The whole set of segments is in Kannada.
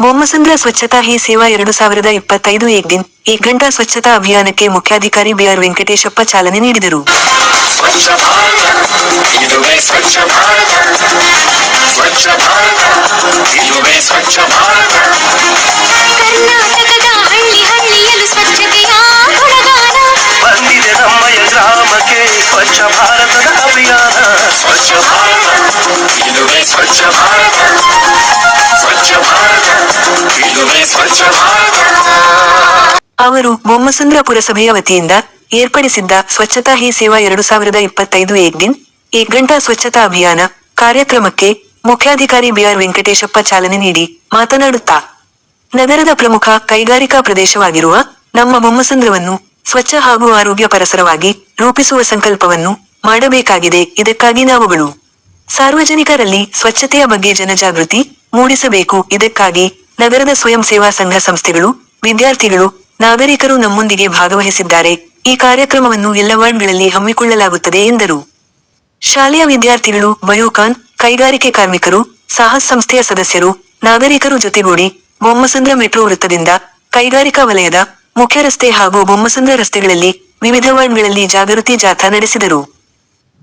ಬೊಮ್ಮಸಂದ್ರ ಸ್ವಚ್ಛತಾ ಹಿ ಸೇವಾ ಎರಡು ಸಾವಿರದ ಇಪ್ಪತ್ತೈದು ಏಕ್ ದಿನ್. ಏಕ್ ಗಂಟಾ ಸ್ವಚ್ಛತಾ ಅಭಿಯಾನಕ್ಕೆ ಮುಖ್ಯಾಧಿಕಾರಿ ಬಿಆರ್ ವೆಂಕಟೇಶಪ್ಪ ಚಾಲನೆ ನೀಡಿದರು. ಸ್ವಚ್ಛ ಭಾರತದ ಅಭಿಯಾನ! ಸ್ವಚ್ಛ ಭಾರತ! ಇದುವೇ ಸ್ವಚ್ಛ ಭಾರತ! ಅವರು ಬೊಮ್ಮಸಂದ್ರ ಪುರಸಭೆಯ ವತಿಯಿಂದ ಏರ್ಪಡಿಸಿದ್ದ ಸ್ವಚ್ಛತಾ ಹಿ ಸೇವಾ ಎರಡು ಸಾವಿರದ ಇಪ್ಪತ್ತೈದು ಏಕ್ ದಿನ್ ಏಕ್ ಗಂಟಾ ಸ್ವಚ್ಛತಾ ಅಭಿಯಾನ ಕಾರ್ಯಕ್ರಮಕ್ಕೆ ಮುಖ್ಯಾಧಿಕಾರಿ ಬಿಆರ್ ವೆಂಕಟೇಶಪ್ಪ ಚಾಲನೆ ನೀಡಿ ಮಾತನಾಡುತ್ತಾ, ನಗರದ ಪ್ರಮುಖ ಕೈಗಾರಿಕಾ ಪ್ರದೇಶವಾಗಿರುವ ನಮ್ಮ ಬೊಮ್ಮಸಂದ್ರವನ್ನು ಸ್ವಚ್ಛ ಹಾಗೂ ಆರೋಗ್ಯ ಪರಿಸರವಾಗಿ ರೂಪಿಸುವ ಸಂಕಲ್ಪವನ್ನು ಮಾಡಬೇಕಾಗಿದೆ. ಇದಕ್ಕಾಗಿ ನಾವುಗಳು ಸಾರ್ವಜನಿಕರಲ್ಲಿ ಸ್ವಚ್ಛತೆಯ ಬಗ್ಗೆ ಜನಜಾಗೃತಿ ಮೂಡಿಸಬೇಕು. ಇದಕ್ಕಾಗಿ ನಗರದ ಸ್ವಯಂ ಸೇವಾ ಸಂಘ ಸಂಸ್ಥೆಗಳು, ವಿದ್ಯಾರ್ಥಿಗಳು, ನಾಗರಿಕರು ನಮ್ಮೊಂದಿಗೆ ಭಾಗವಹಿಸಿದ್ದಾರೆ. ಈ ಕಾರ್ಯಕ್ರಮವನ್ನು ಎಲ್ಲ ವಾರ್ಡ್ಗಳಲ್ಲಿ ಹಮ್ಮಿಕೊಳ್ಳಲಾಗುತ್ತದೆ ಎಂದರು. ಶಾಲೆಯ ವಿದ್ಯಾರ್ಥಿಗಳು ಬಯೋಕಾನ್, ಕೈಗಾರಿಕೆ ಕಾರ್ಮಿಕರು, ಸಾಹಸ್ ಸಂಸ್ಥೆಯ ಸದಸ್ಯರು, ನಾಗರಿಕರು ಜೊತೆಗೂಡಿ ಬೊಮ್ಮಸಂದ್ರ ಮೆಟ್ರೋ ವೃತ್ತದಿಂದ ಕೈಗಾರಿಕಾ ವಲಯದ ಮುಖ್ಯ ರಸ್ತೆ ಹಾಗೂ ಬೊಮ್ಮಸಂದ್ರ ರಸ್ತೆಗಳಲ್ಲಿ ವಿವಿಧ ವಾರ್ಡ್ಗಳಲ್ಲಿ ಜಾಗೃತಿ ಜಾಥಾ ನಡೆಸಿದರು.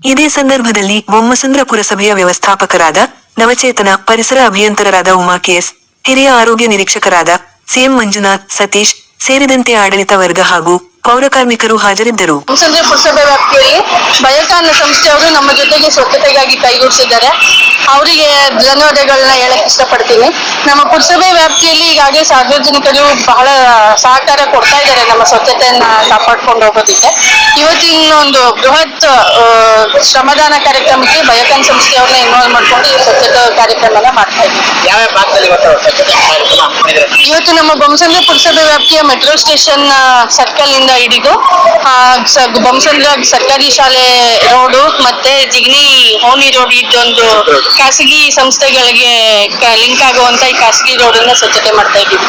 ಇದೇ ಸಂದರ್ಭದಲ್ಲಿ ಬೊಮ್ಮಸಂದ್ರ ಪುರಸಭೆಯ ವ್ಯವಸ್ಥಾಪಕರಾದ ನವಚೇತನ, ಪರಿಸರ ಅಭಿಯಂತರರಾದ ಉಮಾ ಕೆಎಸ್ ಹಿರಿಯ ಆರೋಗ್ಯ ನಿರೀಕ್ಷಕರಾದ ಸಿಎಂ ಮಂಜುನಾಥ್ ಸತೀಶ್ ಸೇರಿದಂತೆ ಆಡಳಿತ ವರ್ಗ ಹಾಗೂ ಪೌರಕಾರ್ಮಿಕರು ಹಾಜರಿದ್ದರು. ಮುಸಂದ್ರ ಪುರಸಭೆ ವ್ಯಾಪ್ತಿಯಲ್ಲಿ ಬಯೋಕಾನ್ ಸಂಸ್ಥೆಯವರು ನಮ್ಮ ಜೊತೆಗೆ ಸ್ವಚ್ಛತೆಗಾಗಿ ಕೈಗೂಡಿಸಿದ್ದಾರೆ. ಅವರಿಗೆ ಧನ್ಯವಾದಗಳನ್ನ ಹೇಳಕ್ ಇಷ್ಟಪಡ್ತೀನಿ. ನಮ್ಮ ಪುರಸಭೆ ವ್ಯಾಪ್ತಿಯಲ್ಲಿ ಈಗಾಗಲೇ ಸಾರ್ವಜನಿಕರು ಬಹಳ ಸಹಕಾರ ಕೊಡ್ತಾ ಇದ್ದಾರೆ ನಮ್ಮ ಸ್ವಚ್ಛತೆಯನ್ನ ಕಾಪಾಡ್ಕೊಂಡು ಹೋಗೋದಕ್ಕೆ. ಇವತ್ತಿನ ಒಂದು ಬೃಹತ್ ಶ್ರಮದಾನ ಕಾರ್ಯಕ್ರಮಕ್ಕೆ ಬಯೋಕಾನ್ ಸಂಸ್ಥೆಯವ್ರನ್ನ ಇನ್ವಾಲ್ವ್ ಮಾಡ್ಕೊಂಡು ಈ ಸ್ವಚ್ಛತಾ ಕಾರ್ಯಕ್ರಮನ ಮಾಡ್ತಾ ಇದ್ದೀವಿ. ಇವತ್ತು ನಮ್ಮ ಬೊಮ್ಮಸಂದ್ರ ಪುರಸಭೆ ವ್ಯಾಪ್ತಿಯ ಮೆಟ್ರೋ ಸ್ಟೇಷನ್ ಸರ್ಕಲ್ ಇಂದ ಆ, ಬೊಮ್ಮಸಂದ್ರ ಸರ್ಕಾರಿ ಶಾಲೆ ರೋಡು ಮತ್ತೆ ಜಿಗ್ನಿ ಹೋನಿ ರೋಡ್ ಇದೊಂದು ಖಾಸಗಿ ಸಂಸ್ಥೆಗಳಿಗೆ ಲಿಂಕ್ ಆಗುವಂತ ಈ ಖಾಸಗಿ ರೋಡ್ ಅನ್ನ ಸ್ವಚ್ಛತೆ ಮಾಡ್ತಾ ಇದ್ದೀವಿ.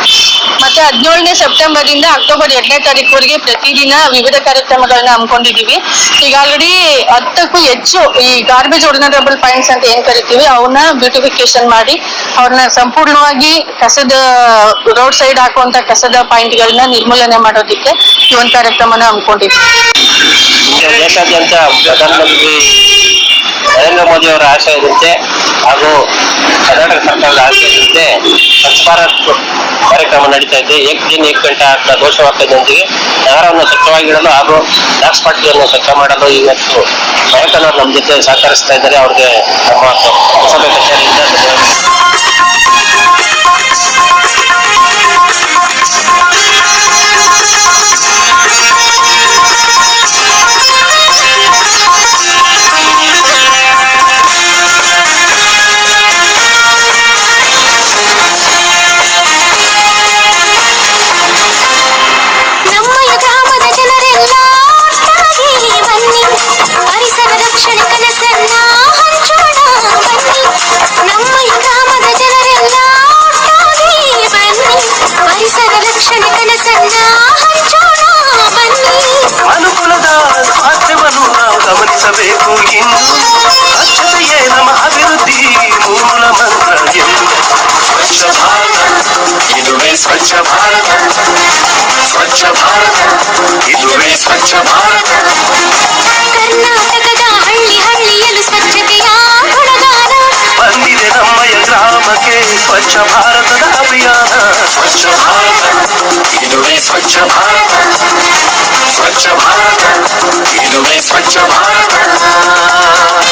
ಮತ್ತೆ ಹದಿನೇಳನೇ ಸೆಪ್ಟೆಂಬರ್ ಇಂದ ಅಕ್ಟೋಬರ್ ಎರಡನೇ ತಾರೀಕುವರೆಗೆ ಪ್ರತಿದಿನ ವಿವಿಧ ಕಾರ್ಯಕ್ರಮಗಳನ್ನ ಹಮ್ಮಿಕೊಂಡಿದೀವಿ ಈಗ ಆಲ್ರೆಡಿ ಹತ್ತಕ್ಕೂ ಹೆಚ್ಚು ಈ ಗಾರ್ಬೇಜ್ ಒರ್ಡಿನರಬಲ್ ಪಾಯಿಂಟ್ಸ್ ಅಂತ ಏನ್ ಕರಿತೀವಿ ಅವನ್ನ ಬ್ಯೂಟಿಫಿಕೇಶನ್ ಮಾಡಿ ಅವ್ರನ್ನ ಸಂಪೂರ್ಣವಾಗಿ ಕಸದ ರೋಡ್ ಸೈಡ್ ಹಾಕುವಂತ ಕಸದ ಪಾಯಿಂಟ್ಗಳನ್ನ ನಿರ್ಮೂಲನೆ ಮಾಡೋದಿಕ್ಕೆ ಈ ಒಂದು ಕಾರ್ಯಕ್ರಮನ ಹಮ್ಮಿಕೊಂಡಿದ್ವಿ ದೇಶಾದ್ಯಂತ ಪ್ರಧಾನಮಂತ್ರಿ ನರೇಂದ್ರ ಮೋದಿ ಅವರ ಆಶಯದಂತೆ ಹಾಗೂ ಕರ್ನಾಟಕ ಸರ್ಕಾರದ ಆಶಯದಂತೆ ಸ್ವಚ್ಛ ಭಾರತ್ ಕಾರ್ಯಕ್ರಮ ನಡೀತಾ ಇದೆ. ಏಕ್ ದಿನ, ಏಕ್ ಗಂಟೆ ಅಂತ ಘೋಷವಾಕ್ಯದೊಂದಿಗೆ ನಗರವನ್ನು ಸ್ವಚ್ಛವಾಗಿಡಲು ಹಾಗೂ ಡಾಕ್ಸ್ ಪಾರ್ಟಿಯನ್ನು ಸ್ವಚ್ಛ ಮಾಡಲು ಇವತ್ತು ನಾಯಕನವರು ನಮ್ಮ ಜೊತೆ ಸಹಕರಿಸ್ತಾ ಇದ್ದಾರೆ. ಅವ್ರಿಗೆ ನಮ್ಮ ಪುರಸಭೆ ಕಚೇರಿಯಿಂದ ಗಮನಿಸಬೇಕು ಇನ್ನು ಸ್ವಚ್ಛತೆಯೇ ನಮ್ಮ ಅಭಿವೃದ್ಧಿ ಮೂಲ ಮಂತ್ರ ಎಂದು ಸ್ವಚ್ಛ ಭಾರತ ಇದುವೇ ಸ್ವಚ್ಛ ಭಾರತ. ಸ್ವಚ್ಛ ಭಾರತ ಇದುವೇ ಸ್ವಚ್ಛ ಭಾರತ. ಕರ್ನಾಟಕದ ಹಳ್ಳಿ ಹಳ್ಳಿಯಲ್ಲೂ ಸ್ವಚ್ಛತೆಯ ಬಂದಿದೆ ನಮ್ಮಯ ಗ್ರಾಮಕ್ಕೆ ಸ್ವಚ್ಛ ಭಾರತದ ಅಭಿಯಾನ. ಸ್ವಚ್ಛ ಭಾರತ ಇದುವೇ Swachh Bharat. Swachh Bharat. Feeling such a murmur